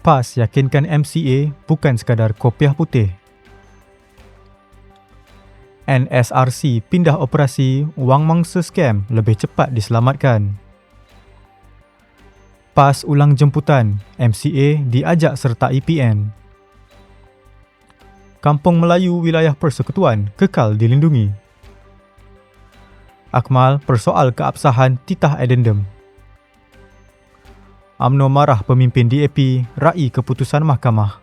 PAS yakinkan MCA bukan sekadar kopiah putih. NSRC pindah operasi wang mangsa scam lebih cepat diselamatkan. PAS ulang jemputan, MCA diajak serta EPN. Kampung Melayu wilayah persekutuan kekal dilindungi. Akmal persoal keabsahan titah addendum. AMNO marah pemimpin DAP raih keputusan mahkamah.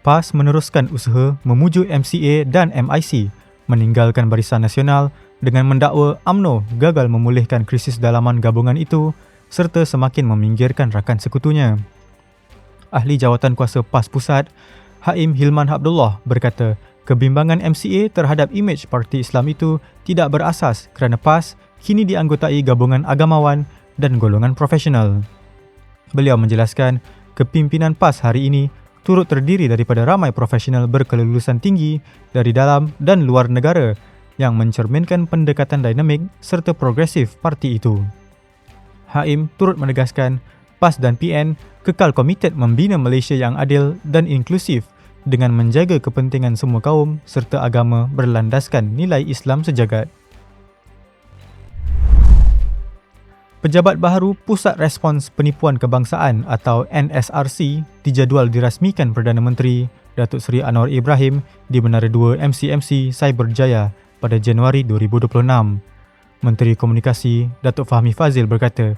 PAS meneruskan usaha memuju MCA dan MIC meninggalkan Barisan Nasional dengan mendakwa AMNO gagal memulihkan krisis dalaman gabungan itu serta semakin meminggirkan rakan sekutunya. Ahli Jawatan Kuasa PAS Pusat, Haim Hilman Abdullah berkata kebimbangan MCA terhadap imej Parti Islam itu tidak berasas kerana PAS kini dianggotai gabungan agamawan dan golongan profesional. Beliau menjelaskan kepimpinan PAS hari ini turut terdiri daripada ramai profesional berkelulusan tinggi dari dalam dan luar negara yang mencerminkan pendekatan dinamik serta progresif parti itu. Haim turut menegaskan PAS dan PN kekal komited membina Malaysia yang adil dan inklusif dengan menjaga kepentingan semua kaum serta agama berlandaskan nilai Islam sejagat. Pejabat baharu Pusat Respons Penipuan Kebangsaan atau NSRC dijadual dirasmikan Perdana Menteri Datuk Seri Anwar Ibrahim di Menara 2 MCMC Cyberjaya pada Januari 2026. Menteri Komunikasi Datuk Fahmi Fazil berkata,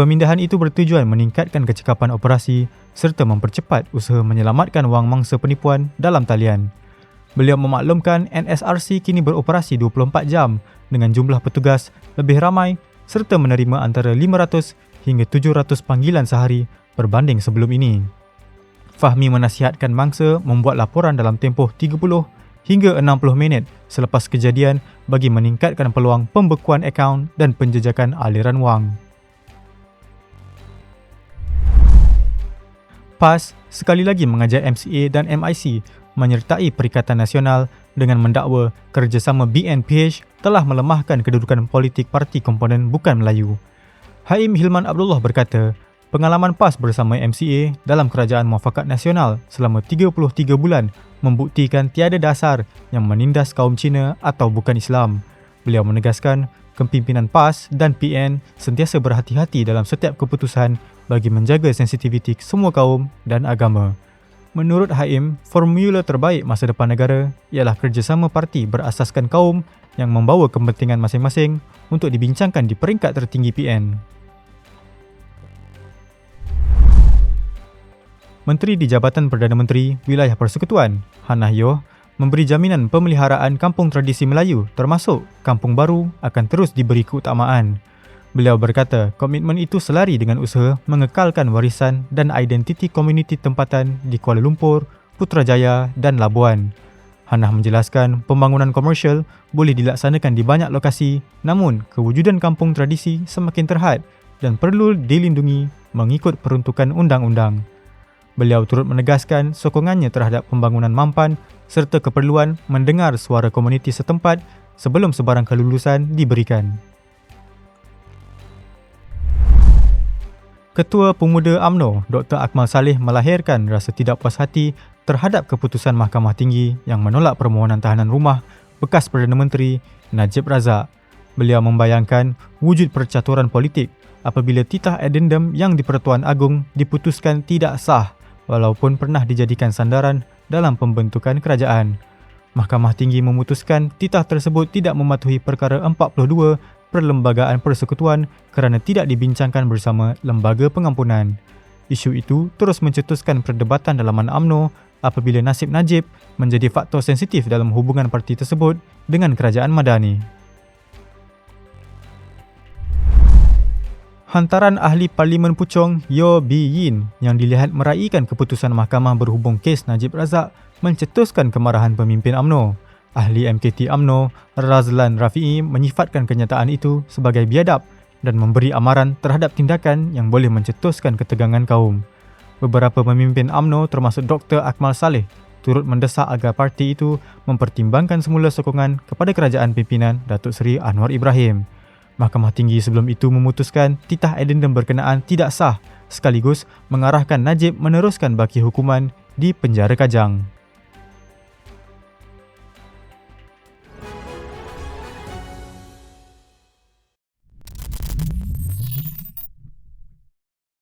pemindahan itu bertujuan meningkatkan kecekapan operasi serta mempercepat usaha menyelamatkan wang mangsa penipuan dalam talian. Beliau memaklumkan NSRC kini beroperasi 24 jam dengan jumlah petugas lebih ramai serta menerima antara 500 hingga 700 panggilan sehari berbanding sebelum ini. Fahmi menasihatkan mangsa membuat laporan dalam tempoh 30 hingga 60 minit selepas kejadian bagi meningkatkan peluang pembekuan akaun dan penjejakan aliran wang. PAS sekali lagi mengajak MCA dan MIC menyertai Perikatan Nasional dengan mendakwa kerjasama BNPH telah melemahkan kedudukan politik parti komponen bukan Melayu. Haim Hilman Abdullah berkata, pengalaman PAS bersama MCA dalam Kerajaan Muafakat Nasional selama 33 bulan membuktikan tiada dasar yang menindas kaum Cina atau bukan Islam. Beliau menegaskan, kepimpinan PAS dan PN sentiasa berhati-hati dalam setiap keputusan bagi menjaga sensitiviti semua kaum dan agama. Menurut Haim, formula terbaik masa depan negara ialah kerjasama parti berasaskan kaum yang membawa kepentingan masing-masing untuk dibincangkan di peringkat tertinggi PN. Menteri di Jabatan Perdana Menteri Wilayah Persekutuan, Hannah Yoh, memberi jaminan pemeliharaan kampung tradisi Melayu termasuk kampung baru akan terus diberi keutamaan. Beliau berkata komitmen itu selari dengan usaha mengekalkan warisan dan identiti komuniti tempatan di Kuala Lumpur, Putrajaya dan Labuan. Hanah menjelaskan pembangunan komersial boleh dilaksanakan di banyak lokasi namun kewujudan kampung tradisi semakin terhad dan perlu dilindungi mengikut peruntukan undang-undang. Beliau turut menegaskan sokongannya terhadap pembangunan mampan serta keperluan mendengar suara komuniti setempat sebelum sebarang kelulusan diberikan. Ketua Pemuda AMNO Dr. Akmal Saleh melahirkan rasa tidak puas hati terhadap keputusan Mahkamah Tinggi yang menolak permohonan tahanan rumah bekas Perdana Menteri Najib Razak. Beliau membayangkan wujud percaturan politik apabila titah addendum yang di Pertuan Agong diputuskan tidak sah walaupun pernah dijadikan sandaran dalam pembentukan kerajaan. Mahkamah Tinggi memutuskan titah tersebut tidak mematuhi perkara 42 Perlembagaan Persekutuan kerana tidak dibincangkan bersama Lembaga Pengampunan. Isu itu terus mencetuskan perdebatan dalaman AMNO apabila nasib Najib menjadi faktor sensitif dalam hubungan parti tersebut dengan kerajaan Madani. Hantaran ahli Parlimen Puchong Yo Bi Yin yang dilihat meraihkan keputusan mahkamah berhubung kes Najib Razak mencetuskan kemarahan pemimpin AMNO. Ahli MKT AMNO, Razlan Rafi'i menyifatkan kenyataan itu sebagai biadab dan memberi amaran terhadap tindakan yang boleh mencetuskan ketegangan kaum. Beberapa pemimpin AMNO termasuk Dr. Akmal Saleh turut mendesak agar parti itu mempertimbangkan semula sokongan kepada kerajaan pimpinan Datuk Seri Anwar Ibrahim. Mahkamah Tinggi sebelum itu memutuskan titah addendum berkenaan tidak sah sekaligus mengarahkan Najib meneruskan baki hukuman di penjara Kajang.